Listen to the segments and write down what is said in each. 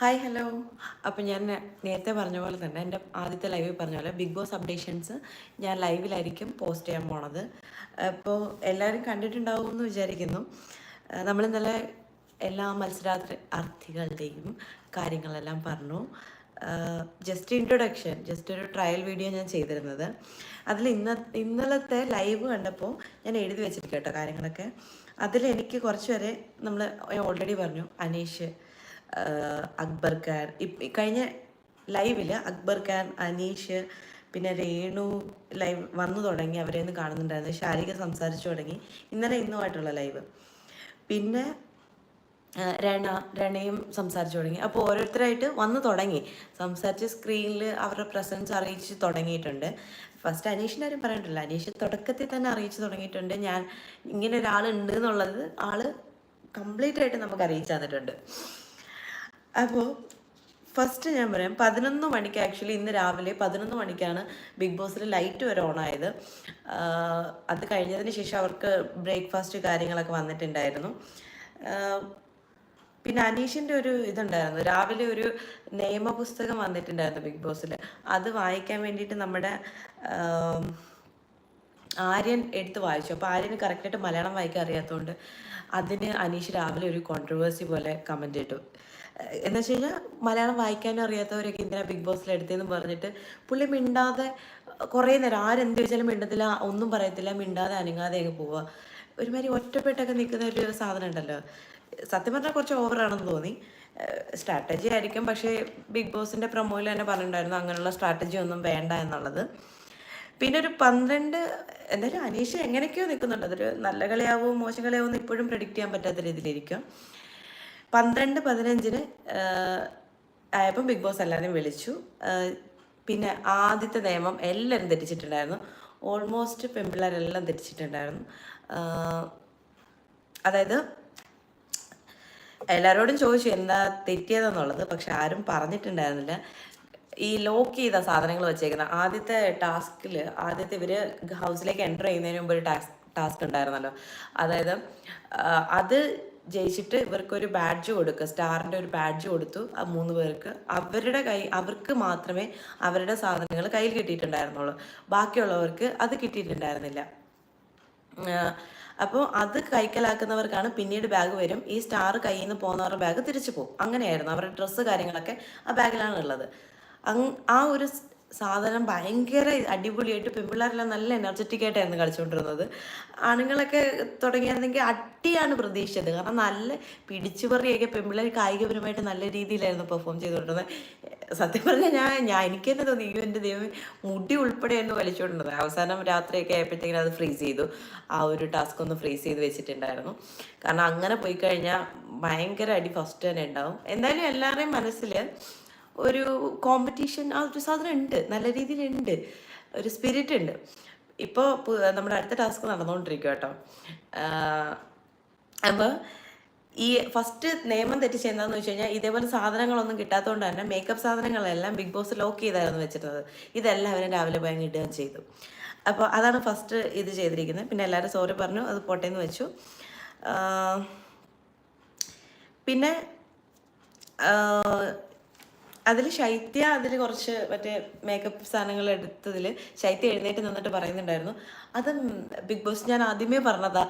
Hi hello അപ്പോൾ ഞാൻ നേരത്തെ പറഞ്ഞ പോലെ തന്നെ എന്റെ ആദ്യത്തെ ലൈവിൽ പറഞ്ഞ പോലെ ബിഗ് ബോസ് അപ്ഡേഷൻസ് ഞാൻ ലൈവിലായിരിക്കും പോസ്റ്റ് ചെയ്യാൻ പോണത്. അപ്പോൾ എല്ലാവരും കണ്ടിട്ടുണ്ടാവും എന്ന് വിചാരിക്കുന്നു നമ്മൾ ഇന്നലെ എല്ലാ മത്സരാർത്ഥികളുടെയും കാര്യങ്ങളെല്ലാം പറഞ്ഞു. ജസ്റ്റ് ഇൻട്രൊഡക്ഷൻ ജസ്റ്റ് ഒരു ട്രയൽ വീഡിയോ ഞാൻ ചെയ്തിരുന്നത്. അതിൽ ഇന്ന ഇന്നലത്തെ ലൈവ് കണ്ടപ്പോൾ ഞാൻ എഴുതി വെച്ചിരിക്കട്ടോ കേട്ടോ കാര്യങ്ങളൊക്കെ. അതിൽ എനിക്ക് കുറച്ച് വരെ നമ്മൾ ഓൾറെഡി പറഞ്ഞു അനീഷ് അക്ബർ ഖാൻ. കഴിഞ്ഞ ലൈവിൽ അക്ബർ ഖാൻ അനീഷ് പിന്നെ രേണു ലൈവ് വന്നു തുടങ്ങി അവരെ ഒന്ന് കാണുന്നുണ്ടായിരുന്നു. ശാരിക സംസാരിച്ചു തുടങ്ങി. ഇന്നലെ ഇന്നുമായിട്ടുള്ള ലൈവ്. പിന്നെ രണ രണയും സംസാരിച്ചു തുടങ്ങി. അപ്പോൾ ഓരോരുത്തരായിട്ട് വന്നു തുടങ്ങി. സംസാരിച്ച് സ്ക്രീനിൽ അവരുടെ പ്രസൻസ് അറിയിച്ച് തുടങ്ങിയിട്ടുണ്ട്. ഫസ്റ്റ് അനീഷിന്റെ ആരും പറഞ്ഞിട്ടില്ല അനീഷ് തുടക്കത്തിൽ തന്നെ അറിയിച്ചു തുടങ്ങിയിട്ടുണ്ട്. ഞാൻ ഇങ്ങനെ ഒരാളുണ്ട് എന്നുള്ളത് ആൾ കംപ്ലീറ്റ് ആയിട്ട് നമുക്ക് അറിയിച്ചു തന്നിട്ടുണ്ട്. അപ്പോൾ ഫസ്റ്റ് ഞാൻ പറയാം പതിനൊന്ന് മണിക്ക് ആക്ച്വലി ഇന്ന് രാവിലെ പതിനൊന്ന് മണിക്കാണ് ബിഗ് ബോസിൽ ലൈറ്റ് വരെ ഓൺ ആയത്. അത് കഴിഞ്ഞതിന് ശേഷം അവർക്ക് ബ്രേക്ക്ഫാസ്റ്റ് കാര്യങ്ങളൊക്കെ വന്നിട്ടുണ്ടായിരുന്നു. പിന്നെ അനീഷിന്റെ ഒരു ഇതുണ്ടായിരുന്നു. രാവിലെ ഒരു നിയമപുസ്തകം വന്നിട്ടുണ്ടായിരുന്നു ബിഗ് ബോസിൽ അത് വായിക്കാൻ വേണ്ടിയിട്ട് നമ്മുടെ ആര്യൻ എടുത്ത് വായിച്ചു. അപ്പോൾ ആര്യന് കറക്റ്റായിട്ട് മലയാളം വായിക്കാൻ അറിയാത്തതുകൊണ്ട് അതിന് അനീഷ് രാവിലെ ഒരു കോൺട്രവേഴ്സി പോലെ കമന്റ് ഇട്ടു. എന്ന് വെച്ച് കഴിഞ്ഞാൽ മലയാളം വായിക്കാനും അറിയാത്തവരൊക്കെ എന്തിനാ ബിഗ് ബോസിൽ എടുത്തതെന്ന് പറഞ്ഞിട്ട് പുള്ളി മിണ്ടാതെ കുറേ നേരം ആരെന്ത് ചോദിച്ചാലും മിണ്ടത്തില്ല ഒന്നും പറയത്തില്ല മിണ്ടാതെ അനങ്ങാതെ അങ്ങ് പോവുക ഒരുമാതിരി ഒറ്റപ്പെട്ടൊക്കെ നിൽക്കുന്ന ഒരു സാധനം ഉണ്ടല്ലോ. സത്യം പറഞ്ഞാൽ കുറച്ച് ഓവറാണെന്ന് തോന്നി. സ്ട്രാറ്റജി ആയിരിക്കും പക്ഷേ ബിഗ് ബോസിന്റെ പ്രൊമോയിൽ തന്നെ പറഞ്ഞിട്ടുണ്ടായിരുന്നു അങ്ങനെയുള്ള സ്ട്രാറ്റജി ഒന്നും വേണ്ട എന്നുള്ളത്. പിന്നെ ഒരു പന്ത്രണ്ട് എന്തായാലും അനീഷ് എങ്ങനെയൊക്കെയോ നിൽക്കുന്നുണ്ട് അതൊരു നല്ല കളിയാവും മോശം കളിയാവും ഇപ്പോഴും പ്രഡിക്റ്റ് ചെയ്യാൻ പറ്റാത്ത രീതിയിലിരിക്കും. പന്ത്രണ്ട് പതിനഞ്ചിന് ആയപ്പോൾ ബിഗ് ബോസ് എല്ലാവരെയും വിളിച്ചു. പിന്നെ ആദ്യത്തെ നിയമം എല്ലാവരും തെറ്റിച്ചിട്ടുണ്ടായിരുന്നു. ഓൾമോസ്റ്റ് പെൺപിള്ളേരെല്ലാം തെറ്റിച്ചിട്ടുണ്ടായിരുന്നു. അതായത് എല്ലാവരോടും ചോദിച്ചു എന്താ തെറ്റിയതെന്നുള്ളത് പക്ഷെ ആരും പറഞ്ഞിട്ടുണ്ടായിരുന്നില്ല. ഈ ലോക്ക് ചെയ്ത സാധനങ്ങൾ വെച്ചേക്കുന്ന ആദ്യത്തെ ടാസ്കിൽ ആദ്യത്തെ ഇവർ ഹൗസിലേക്ക് എന്റർ ചെയ്യുന്നതിന് മുമ്പ് ഒരു ടാസ്ക് ടാസ്ക് ഉണ്ടായിരുന്നല്ലോ. അതായത് അത് ജയിച്ചിട്ട് ഇവർക്കൊരു ബാഡ്ജ് കൊടുക്കുക സ്റ്റാറിന്റെ ഒരു ബാഡ്ജ് കൊടുത്തു ആ മൂന്ന് പേർക്ക്. അവരുടെ കൈ അവർക്ക് മാത്രമേ അവരുടെ സാധനങ്ങൾ കയ്യിൽ കിട്ടിയിട്ടുണ്ടായിരുന്നുള്ളൂ. ബാക്കിയുള്ളവർക്ക് അത് കിട്ടിയിട്ടുണ്ടായിരുന്നില്ല. അപ്പോൾ അത് കൈക്കലാക്കുന്നവർക്കാണ് പിന്നീട് ബാഗ് വരും. ഈ സ്റ്റാർ കയ്യിൽ നിന്ന് പോകുന്നവരുടെ ബാഗ് തിരിച്ചു പോകും. അങ്ങനെയായിരുന്നു. അവരുടെ ഡ്രസ്സ് കാര്യങ്ങളൊക്കെ ആ ബാഗിലാണ് ഉള്ളത്. ആ ഒരു സാധനം ഭയങ്കര അടിപൊളിയായിട്ട് പെൺപിള്ളേരെല്ലാം നല്ല എനർജറ്റിക് ആയിട്ടായിരുന്നു കളിച്ചുകൊണ്ടിരുന്നത് ആണുങ്ങളൊക്കെ തുടങ്ങിയിരുന്നെങ്കിൽ അടിയാണ് പ്രതീക്ഷിച്ചത്. കാരണം നല്ല പിടിച്ചുപറിയൊക്കെ പെൺപിള്ളേർ കായികപരമായിട്ട് നല്ല രീതിയിലായിരുന്നു പെർഫോം ചെയ്തുകൊണ്ടിരുന്നത് സത്യം പറഞ്ഞാൽ ഞാൻ ഞാൻ എനിക്ക് തന്നെ തോന്നി അയ്യോ എന്റെ ദൈവം മുടി ഉൾപ്പെടെയായിരുന്നു വലിച്ചുകൊണ്ടിരുന്നത് അവസാനം രാത്രിയൊക്കെ ആയപ്പോഴത്തേക്കിനും അത് ഫ്രീസ് ചെയ്തു. ആ ഒരു ടാസ്ക് ഒന്ന് ഫ്രീസ് ചെയ്ത് വെച്ചിട്ടുണ്ടായിരുന്നു. കാരണം അങ്ങനെ പോയി കഴിഞ്ഞാൽ ഭയങ്കര അടി ഫസ്റ്റ് തന്നെ ഉണ്ടാവും. എന്തായാലും എല്ലാവരുടെയും മനസ്സിൽ ഒരു കോമ്പറ്റീഷൻ ആ ഒരു സാധനം ഉണ്ട്. നല്ല രീതിയിലുണ്ട് ഒരു സ്പിരിറ്റ് ഉണ്ട്. ഇപ്പോൾ നമ്മുടെ അടുത്ത ടാസ്ക് നടന്നുകൊണ്ടിരിക്കുക കേട്ടോ അപ്പോൾ ഈ ഫസ്റ്റ് നിയമം തെറ്റിച്ച് എന്താന്ന് വെച്ച് കഴിഞ്ഞാൽ ഇതേപോലെ സാധനങ്ങളൊന്നും കിട്ടാത്തതുകൊണ്ട് തന്നെ മേക്കപ്പ് സാധനങ്ങളെല്ലാം ബിഗ് ബോസ് ലോക്ക് ചെയ്തായിരുന്നു വെച്ചിരുന്നത്. ഇതെല്ലാം അവരും രാവിലെ പോയി ഇടുകയും ചെയ്തു. അപ്പോൾ അതാണ് ഫസ്റ്റ് ഇത് ചെയ്തിരിക്കുന്നത്. പിന്നെ എല്ലാവരും സോറി പറഞ്ഞു അത് പോട്ടേന്ന് വെച്ചു. പിന്നെ അതിൽ ശൈത്യ അതിൽ കുറച്ച് മറ്റേ മേക്കപ്പ് സാധനങ്ങൾ എടുത്തതിൽ ശൈത്യ എഴുന്നേറ്റ് നിന്നിട്ട് പറയുന്നുണ്ടായിരുന്നു. അത് ബിഗ് ബോസ് ഞാൻ ആദ്യമേ പറഞ്ഞതാ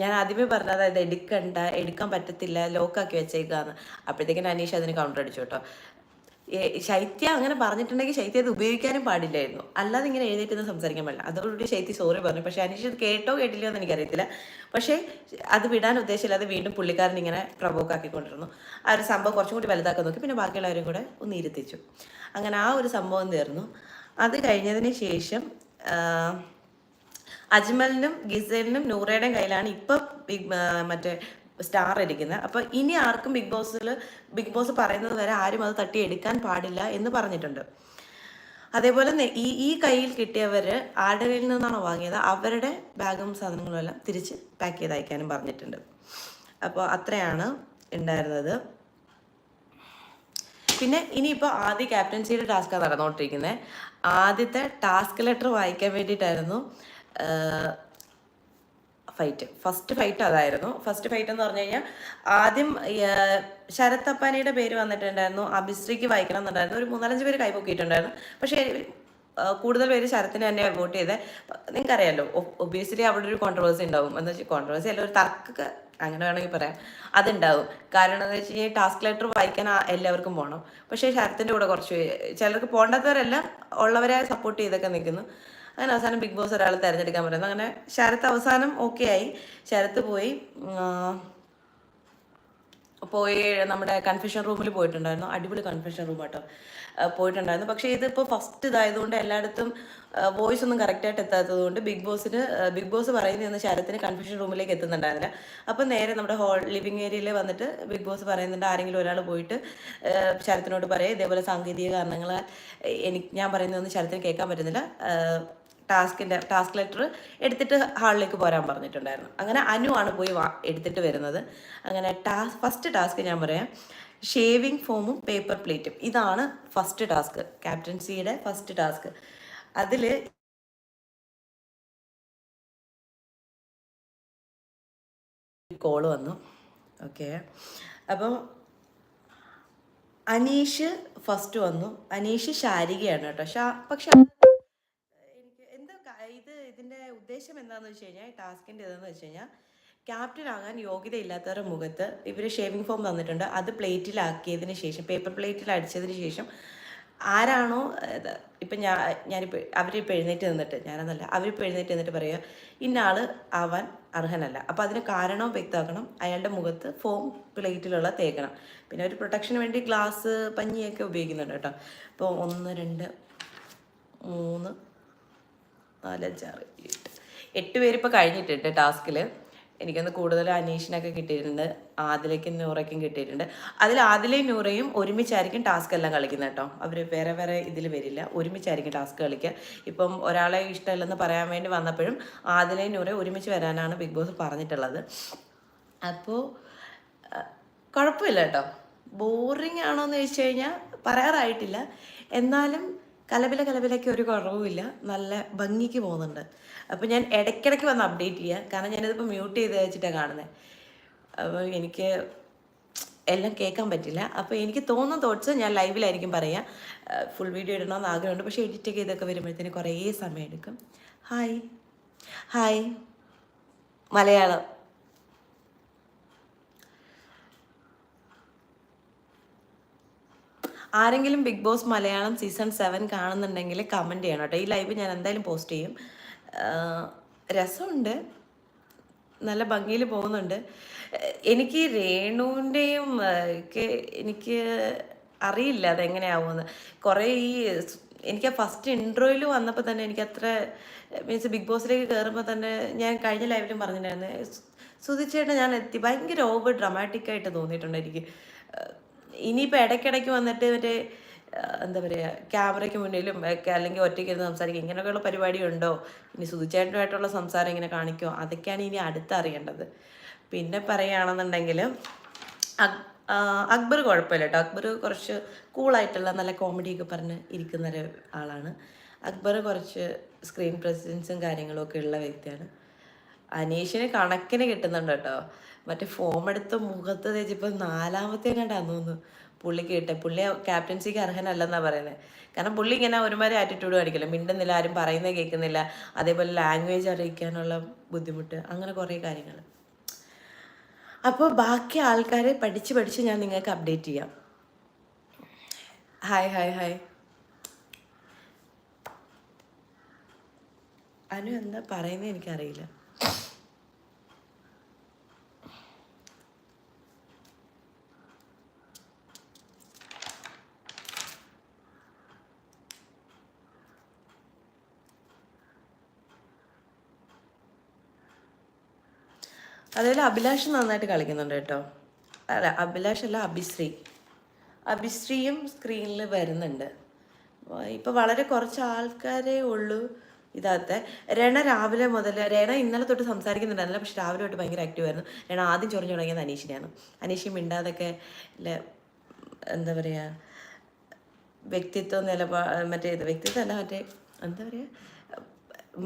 ഞാൻ ആദ്യമേ പറഞ്ഞത് അത് എടുക്കണ്ട എടുക്കാൻ പറ്റത്തില്ല ലോക്കാക്കി വെച്ചേക്കാന്ന്. അപ്പോഴത്തേക്കിന് അനീഷ് അതിന് കൗണ്ടർ അടിച്ചു കേട്ടോ. ശൈത്യ അങ്ങനെ പറഞ്ഞിട്ടുണ്ടെങ്കിൽ ശൈത്യ അത് ഉപയോഗിക്കാനും പാടില്ലായിരുന്നു. അല്ലാതെ ഇങ്ങനെ എഴുന്നേറ്റൊന്നും സംസാരിക്കാൻ പാടില്ല. അതോടുകൂടി ശൈത്യ സോറി പറഞ്ഞു. പക്ഷേ അനീഷ് കേട്ടോ കേട്ടില്ലോ എന്ന് എനിക്കറിയത്തില്ല. പക്ഷേ അത് വിടാൻ ഉദ്ദേശമില്ലാതെ വീണ്ടും പുള്ളിക്കാരൻ ഇങ്ങനെ പ്രവോക്ക് ആക്കിക്കൊണ്ടിരുന്നു. ആ ഒരു സംഭവം കുറച്ചും കൂടി വലുതാക്കാൻ നോക്കി. പിന്നെ ബാക്കിയുള്ളവരും കൂടെ ഒന്ന് ഇരുത്തിച്ചു. അങ്ങനെ ആ ഒരു സംഭവം തീർന്നു. അത് കഴിഞ്ഞതിന് ശേഷം അജ്മലിനും ഗിസലിനും നൂറയുടെയും കയ്യിലാണ് ഇപ്പം മറ്റേ സ്റ്റാർ ഇരിക്കുന്നത് അപ്പോൾ ഇനി ആർക്കും ബിഗ് ബോസിൽ ബിഗ് ബോസ് പറയുന്നത് വരെ ആരും അത് തട്ടി എടുക്കാൻ പാടില്ല എന്ന് പറഞ്ഞിട്ടുണ്ട്. അതേപോലെ ഈ ഈ കയ്യിൽ കിട്ടിയവർ കയ്യിൽ നിന്നാണോ വാങ്ങിയത്? അവരുടെ ബാഗും സാധനങ്ങളും എല്ലാം തിരിച്ച് പാക്ക് ചെയ്ത് അയക്കാനും പറഞ്ഞിട്ടുണ്ട്. അപ്പോൾ അത്രയാണ് ഉണ്ടായിരുന്നത്. പിന്നെ ഇനിയിപ്പോൾ ആദ്യ ക്യാപ്റ്റൻസിയുടെ ടാസ്ക്കാണ് നടന്നുകൊണ്ടിരിക്കുന്നത് ആദ്യത്തെ ടാസ്ക് ലെറ്റർ വായിക്കാൻ വേണ്ടിയിട്ടായിരുന്നു ഫൈറ്റ് ഫസ്റ്റ് ഫൈറ്റ് അതായിരുന്നു. ഫസ്റ്റ് ഫൈറ്റ് എന്ന് പറഞ്ഞു കഴിഞ്ഞാൽ ആദ്യം ഏർ, ശരത് അപ്പാനിയുടെ പേര് വന്നിട്ടുണ്ടായിരുന്നു. അഭിശ്രീക്ക് വായിക്കണം എന്നുണ്ടായിരുന്നു. ഒരു മൂന്നാലഞ്ച് പേര് കൈപൊക്കിയിട്ടുണ്ടായിരുന്നു. പക്ഷേ കൂടുതൽ പേര് ശരത്തിന് തന്നെ വോട്ട് ചെയ്തത് നിങ്ങൾക്കറിയാലോ ഒബിയസ്ലി അവിടെ ഒരു കോൺട്രവേഴ്സി ഉണ്ടാവും. എന്ന് വെച്ചാൽ കോൺട്രവേഴ്സി അല്ല ഒരു തർക്ക അങ്ങനെ വേണമെങ്കിൽ പറയാം. അതുണ്ടാവും. കാരണം എന്ന് വെച്ച് കഴിഞ്ഞാൽ ടാസ്ക് ലെറ്റർ വായിക്കാൻ എല്ലാവർക്കും പോകണം പക്ഷേ ശരത്തിന്റെ കൂടെ കുറച്ച് ചിലർക്ക് പോകേണ്ടാത്തവരെല്ലാം ഉള്ളവരെ സപ്പോർട്ട് ചെയ്തൊക്കെ നിൽക്കുന്നു. അങ്ങനെ അവസാനം ബിഗ് ബോസ് ഒരാൾ തിരഞ്ഞെടുക്കാൻ പറയുന്നു അങ്ങനെ ശരത്ത് അവസാനം ഓക്കെ ആയി. ശരത്ത് പോയി. പോയി നമ്മുടെ കൺഫ്യൂഷൻ റൂമിൽ പോയിട്ടുണ്ടായിരുന്നു. അടിപൊളി കൺഫ്യൂഷൻ റൂം കേട്ടോ പോയിട്ടുണ്ടായിരുന്നു. പക്ഷേ ഇതിപ്പോൾ ഫസ്റ്റ് ഇതായതുകൊണ്ട് എല്ലായിടത്തും വോയിസ് ഒന്നും കറക്റ്റായിട്ട് എത്താത്തത് കൊണ്ട് ബിഗ് ബോസിന് ബിഗ് ബോസ് പറയുന്നതെന്ന് ശരത്തിന് കൺഫ്യൂഷൻ റൂമിലേക്ക് എത്തുന്നുണ്ടായിരുന്നില്ല. അപ്പം നേരെ നമ്മുടെ ഹോൾ ലിവിങ് ഏരിയയിൽ വന്നിട്ട് ബിഗ് ബോസ് പറയുന്നുണ്ട് ആരെങ്കിലും ഒരാൾ പോയിട്ട് ശരത്തിനോട് പറയുക ഇതേപോലെ സാങ്കേതിക കാരണങ്ങളാൽ എനിക്ക് ഞാൻ പറയുന്നതൊന്നും ശരത്തിന് കേൾക്കാൻ പറ്റുന്നില്ല. ടാസ്കിന്റെ ടാസ്ക് ലെറ്റർ എടുത്തിട്ട് ഹാളിലേക്ക് പോരാൻ പറഞ്ഞിട്ടുണ്ടായിരുന്നു. അങ്ങനെ അനു ആണ് പോയി എടുത്തിട്ട് വരുന്നത്. അങ്ങനെ ടാസ്ക് ഫസ്റ്റ് ടാസ്ക് ഞാൻ പറയാം. ഷേവിംഗ് ഫോമും പേപ്പർ പ്ലേറ്റും ഇതാണ് ഫസ്റ്റ് ടാസ്ക്. ക്യാപ്റ്റൻസിയുടെ ഫസ്റ്റ് ടാസ്ക്. അതിൽ കോൾ വന്നു. ഓക്കെ അപ്പം അനീഷ് ഫസ്റ്റ് വന്നു. അനീഷ് ശാരികയാണ് കേട്ടോ. പക്ഷെ ഇത് ഇതിന്റെ ഉദ്ദേശം എന്താണെന്ന് വെച്ച് കഴിഞ്ഞാൽ ടാസ്കിന്റെ ഇതെന്ന് വെച്ച് കഴിഞ്ഞാൽ ക്യാപ്റ്റൻ ആകാൻ യോഗ്യതയില്ലാത്തവരുടെ മുഖത്ത് ഇവർ ഷേവിംഗ് ഫോം തന്നിട്ടുണ്ട്. അത് പ്ലേറ്റിലാക്കിയതിന് ശേഷം പേപ്പർ പ്ലേറ്റിൽ അടിച്ചതിന് ശേഷം ആരാണോ ഇപ്പം ഞാൻ ഞാനിപ്പോൾ അവരിപ്പോൾ എഴുന്നേറ്റ് നിന്നിട്ട് ഞാനെന്നല്ല അവരിപ്പോൾ എഴുന്നേറ്റ് നിന്നിട്ട് പറയുക ഇന്ന ആൾ ആവാൻ അർഹനല്ല. അപ്പോൾ അതിന് കാരണവും വ്യക്തമാക്കണം. അയാളുടെ മുഖത്ത് ഫോം പ്ലേറ്റിലുള്ള തേക്കണം. പിന്നെ ഒരു പ്രൊട്ടക്ഷന് വേണ്ടി ഗ്ലാസ് പഞ്ഞിയൊക്കെ ഉപയോഗിക്കുന്നുണ്ട് കേട്ടോ. അപ്പോൾ ഒന്ന് രണ്ട് മൂന്ന് നാലഞ്ചാറ് എട്ട് എട്ട് പേര് ഇപ്പോൾ കഴിഞ്ഞിട്ടുണ്ട് ടാസ്കിൽ എനിക്കൊന്ന് കൂടുതൽ അനീഷിനൊക്കെ കിട്ടിയിട്ടുണ്ട്. ആദിലേക്കും നൂറയ്ക്കും കിട്ടിയിട്ടുണ്ട്. അതിൽ ആദിലയും നൂറയും ഒരുമിച്ചായിരിക്കും ടാസ്ക് എല്ലാം കളിക്കുന്നത് കേട്ടോ. അവർ വേറെ വേറെ ഇതിൽ വരില്ല. ഒരുമിച്ചായിരിക്കും ടാസ്ക് കളിക്കുക. ഇപ്പം ഒരാളെ ഇഷ്ടമില്ലെന്ന് പറയാൻ വേണ്ടി വന്നപ്പോഴും ആദിലയും നൂറയും ഒരുമിച്ച് വരാനാണ് ബിഗ് ബോസ് പറഞ്ഞിട്ടുള്ളത്. അപ്പോൾ കുഴപ്പമില്ല കേട്ടോ. ബോറിംഗ് ആണോ എന്ന് ചോദിച്ചു കഴിഞ്ഞാൽ പറയാറായിട്ടില്ല. എന്നാലും കലബില കലബിലയ്ക്ക് ഒരു കുറവുമില്ല നല്ല ഭംഗിക്ക് പോകുന്നുണ്ട്. അപ്പോൾ ഞാൻ ഇടയ്ക്കിടയ്ക്ക് വന്ന് അപ്ഡേറ്റ് ചെയ്യുക കാരണം ഞാനിതിപ്പോൾ മ്യൂട്ട് ചെയ്ത് വെച്ചിട്ടാണ് കാണുന്നത് അപ്പോൾ എനിക്ക് എല്ലാം കേൾക്കാൻ പറ്റില്ല. അപ്പോൾ എനിക്ക് തോന്നുന്ന തോട്ട്സ് ഞാൻ ലൈവിലായിരിക്കും പറയുക ഫുൾ വീഡിയോ ഇടണമെന്ന് ആഗ്രഹമുണ്ട്. പക്ഷേ എഡിറ്റ് ചെയ്തൊക്കെ വരുമ്പോഴത്തേന് കുറേ സമയം എടുക്കും. Hi hi Malayalam. ആരെങ്കിലും Big Boss Malayalam season seven കാണുന്നുണ്ടെങ്കിൽ കമന്റ് ചെയ്യണം കേട്ടോ. ഈ ലൈവ് ഞാൻ എന്തായാലും പോസ്റ്റ് ചെയ്യും. രസമുണ്ട്. നല്ല ഭംഗിയിൽ പോകുന്നുണ്ട്. എനിക്ക് രേണുവിന്റെയും ഒക്കെ എനിക്ക് അറിയില്ല അതെങ്ങനെയാവുമെന്ന്. കുറേ ഈ എനിക്ക് ആ ഫസ്റ്റ് ഇൻട്രോയിൽ വന്നപ്പോൾ തന്നെ എനിക്ക് അത്ര മീൻസ് ബിഗ് ബോസിലേക്ക് കയറുമ്പോൾ തന്നെ ഞാൻ കഴിഞ്ഞ ലൈവിലും പറഞ്ഞിട്ടുണ്ടായിരുന്നു. സുധിച്ചേട്ടൻ ഞാൻ എത്തി. ഭയങ്കര ഓവർ ഡ്രമാറ്റിക്കായിട്ട് തോന്നിയിട്ടുണ്ട് എനിക്ക്. ഇനിയിപ്പോൾ ഇടയ്ക്കിടയ്ക്ക് വന്നിട്ട് മറ്റേ എന്താ പറയുക ക്യാമറയ്ക്ക് മുന്നിലും ഒക്കെ അല്ലെങ്കിൽ ഒറ്റയ്ക്ക് ഇരുന്ന് സംസാരിക്കുക ഇങ്ങനെയൊക്കെയുള്ള പരിപാടി ഉണ്ടോ? ഇനി സുധിച്ചേട്ടനുമായിട്ടുള്ള സംസാരം ഇങ്ങനെ കാണിക്കുമോ അതൊക്കെയാണ് ഇനി അടുത്തറിയേണ്ടത് പിന്നെ പറയുകയാണെന്നുണ്ടെങ്കിൽ അക്ബർ കുഴപ്പമില്ല കേട്ടോ. അക്ബർ കുറച്ച് കൂളായിട്ടുള്ള നല്ല കോമഡിയൊക്കെ പറഞ്ഞ് ഇരിക്കുന്ന ഒരു ആളാണ്. അക്ബർ കുറച്ച് സ്ക്രീൻ പ്രസൻസും കാര്യങ്ങളും ഒക്കെ ഉള്ള വ്യക്തിയാണ്. അനീഷിന് കണക്കിന് കിട്ടുന്നുണ്ട് കേട്ടോ. മറ്റേ ഫോം എടുത്ത് മുഖത്ത് തേച്ചിപ്പോൾ നാലാമത്തെ കണ്ടാന്ന് തോന്നുന്നു. പുള്ളി കേട്ടെ പുള്ളി ക്യാപ്റ്റൻസിക്ക് അർഹനല്ലെന്നാണ് പറയുന്നത് കാരണം പുള്ളി ഇങ്ങനെ ഒരുമാതിരി ആറ്റിറ്റ്യൂഡ് കാണിക്കില്ല? മിണ്ടുന്നില്ല ആരും പറയുന്നത് കേൾക്കുന്നില്ല അതേപോലെ ലാംഗ്വേജ് അറിയിക്കാനുള്ള ബുദ്ധിമുട്ട് അങ്ങനെ കുറേ കാര്യങ്ങൾ അപ്പോൾ ബാക്കി ആൾക്കാരെ പഠിച്ച് പഠിച്ച് ഞാൻ നിങ്ങൾക്ക് അപ്ഡേറ്റ് ചെയ്യാം. ഹായ് ഹായ് ഹായ് അനു എന്താ പറയുന്നത് എനിക്കറിയില്ല. അതുപോലെ അഭിലാഷ് നന്നായിട്ട് കളിക്കുന്നുണ്ട് കേട്ടോ. അല്ല അഭിലാഷ് അല്ല അഭിശ്രീ. അഭിശ്രീയും സ്ക്രീനിൽ വരുന്നുണ്ട്. ഇപ്പം വളരെ കുറച്ച് ആൾക്കാരേ ഉള്ളൂ ഇതാകത്തെ രണ രാവിലെ മുതൽ രണ ഇന്നലെ തൊട്ട് സംസാരിക്കുന്നുണ്ടായിരുന്നില്ല പക്ഷെ രാവിലെ തൊട്ട് ഭയങ്കര ആക്റ്റീവ് ആയിരുന്നു. രണ ആദ്യം ചൊറിഞ്ഞു തുടങ്ങിയത് അനീഷിനെയാണ്. അനീഷി മിണ്ടാതൊക്കെ എന്താ പറയുക വ്യക്തിത്വം നിലപാ മറ്റേ വ്യക്തിത്വം അല്ല മറ്റേ എന്താ പറയുക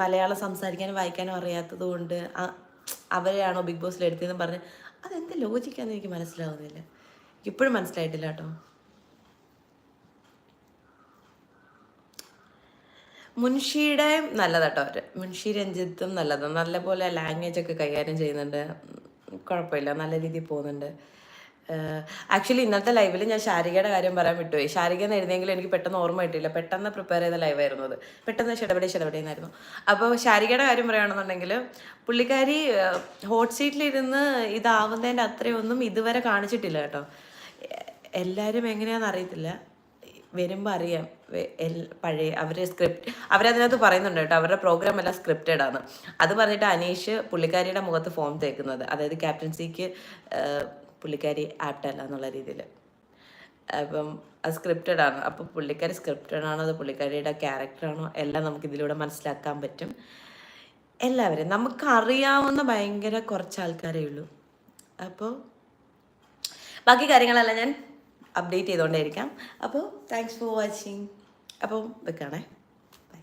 മലയാളം സംസാരിക്കാനും വായിക്കാനും അറിയാത്തത് കൊണ്ട് അവരെയാണോ ബിഗ് ബോസിൽ എടുത്തതെന്ന് പറഞ്ഞ് അതെന്ത് ലോജിക്കാന്ന് എനിക്ക് മനസ്സിലാവുന്നില്ല. ഇപ്പോഴും മനസ്സിലായിട്ടില്ല കേട്ടോ. മുൻഷിയുടെ നല്ലതാട്ടോ അവർ. മുൻഷി രഞ്ജിത്തും നല്ലതാണ് നല്ലപോലെ ലാംഗ്വേജ് ഒക്കെ കൈകാര്യം ചെയ്യുന്നുണ്ട്. കുഴപ്പമില്ല. നല്ല രീതിയിൽ പോകുന്നുണ്ട്. ആക്ച്വലി ഇന്നത്തെ ലൈവിൽ ഞാൻ ശാരികയുടെ കാര്യം പറയാൻ വിട്ടുപോയി. ശാരിക എന്ന് എഴുതിയെങ്കിലും എനിക്ക് പെട്ടെന്ന് ഓർമ്മ കിട്ടിയില്ല. പെട്ടെന്ന് പ്രിപ്പയർ ചെയ്ത ലൈവായിരുന്നു അത്. പെട്ടെന്ന് ഷെടപടി ഷെടപടിയെന്നായിരുന്നു അപ്പോൾ ശാരികയുടെ കാര്യം പറയുകയാണെന്നുണ്ടെങ്കിൽ പുള്ളിക്കാരി ഹോട്ട് സീറ്റിലിരുന്ന് ഇതാവുന്നതിന്റെ അത്രയൊന്നും ഇതുവരെ കാണിച്ചിട്ടില്ല കേട്ടോ. എല്ലാവരും എങ്ങനെയാണെന്ന് അറിയത്തില്ല. വരുമ്പോൾ അറിയാം. പഴയ അവർ സ്ക്രിപ്റ്റ് അവരതിനകത്ത് പറയുന്നുണ്ട് കേട്ടോ. അവരുടെ പ്രോഗ്രാം എല്ലാം സ്ക്രിപ്റ്റഡ് ആണ്. അത് പറഞ്ഞിട്ട് അനീഷ് പുള്ളിക്കാരിയുടെ മുഖത്ത് ഫോം തേക്കുന്നത്. അതായത് ക്യാപ്റ്റൻസിക്ക് പുള്ളിക്കാരി ആപ്റ്റല്ല എന്നുള്ള രീതിയിൽ അപ്പം അത് സ്ക്രിപ്റ്റഡ് ആണ്. അപ്പോൾ പുള്ളിക്കാരി സ്ക്രിപ്റ്റഡ് ആണോ അത് പുള്ളിക്കാരിയുടെ ക്യാരക്ടറാണോ എല്ലാം നമുക്ക് ഇതിലൂടെ മനസ്സിലാക്കാൻ പറ്റും. എല്ലാവരും നമുക്കറിയാവുന്ന ഭയങ്കര കുറച്ച് ആൾക്കാരേ ഉള്ളൂ. അപ്പോൾ ബാക്കി കാര്യങ്ങളെല്ലാം ഞാൻ അപ്ഡേറ്റ് ചെയ്തുകൊണ്ടേയിരിക്കാം അപ്പോൾ താങ്ക്സ് ഫോർ വാച്ചിങ് അപ്പോൾ വെക്കാണേ. ബൈ